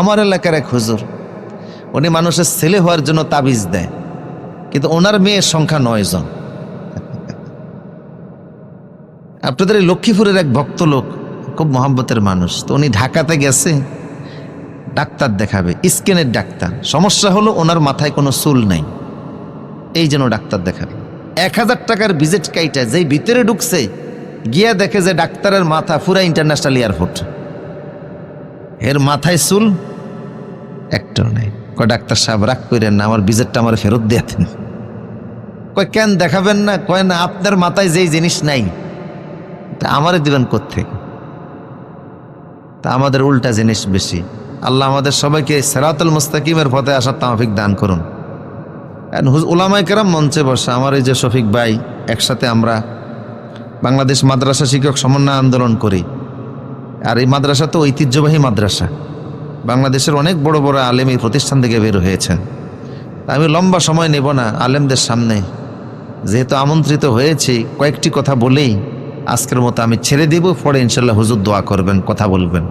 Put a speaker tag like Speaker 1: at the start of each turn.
Speaker 1: আমার এলাকার এক হুজুর, উনি মানুষের ছেলে হওয়ার জন্য তাবিজ দেয়, কিন্তু ওনার মেয়ের সংখ্যা নয় জন। আপনাদের এই লক্ষ্মীপুরের এক ভক্ত লোক খুব মহাব্বতের মানুষ, তো উনি ঢাকাতে গেছে, ডাক্তার দেখাবে, স্কিনের ডাক্তার। সমস্যা হলো ওনার মাথায় কোনো চুল নেই, এই জন্য ডাক্তার দেখাবে। এক হাজার টাকার ভিজিট কাইটা, যেই ভিতরে ঢুকছে, গিয়া দেখে যে ডাক্তারের মাথা পুরা ইন্টারন্যাশনাল এয়ারপোর্ট এর মাথায় চুল? একটাও নেই। কয়, ডাক্তার সাহেব, রাগ করেন না, আমার ভিজিটটা আমার ফেরত দিয়ে দেন। কয়, কেন দেখাবেন না? কয়, না, আপনার মাথায় যেই জিনিস নাই, তা আমারে দিবেন কোথেকে তা আমাদের উল্টা জিনিস বেশি। আল্লাহ আমাদের সবাইকে সেরাতুল মুস্তাকিমের পথে আসার তামাফিক দান করুন। হুজ- কেরাম মঞ্চে বসা আমার এই যে শফিক ভাই, একসাথে আমরা বাংলাদেশ মাদ্রাসা শিক্ষক সমন্বয় আন্দোলন করি। আর এই মাদ্রাসা তো ঐতিহ্যবাহী মাদ্রাসা। বাংলাদেশের অনেক বড় বড় আলেম এই প্রতিষ্ঠান থেকে বের হয়েছেন। আমি লম্বা সময় নেব না আলেমদের সামনে। যেহেতু আমন্ত্রিত হয়েছি, কয়েকটি কথা বলেই আজকের মতো আমি ছেড়ে দেব। পরে ইনশাল্লাহ হুজুর দোয়া করবেন, কথা বলবেন।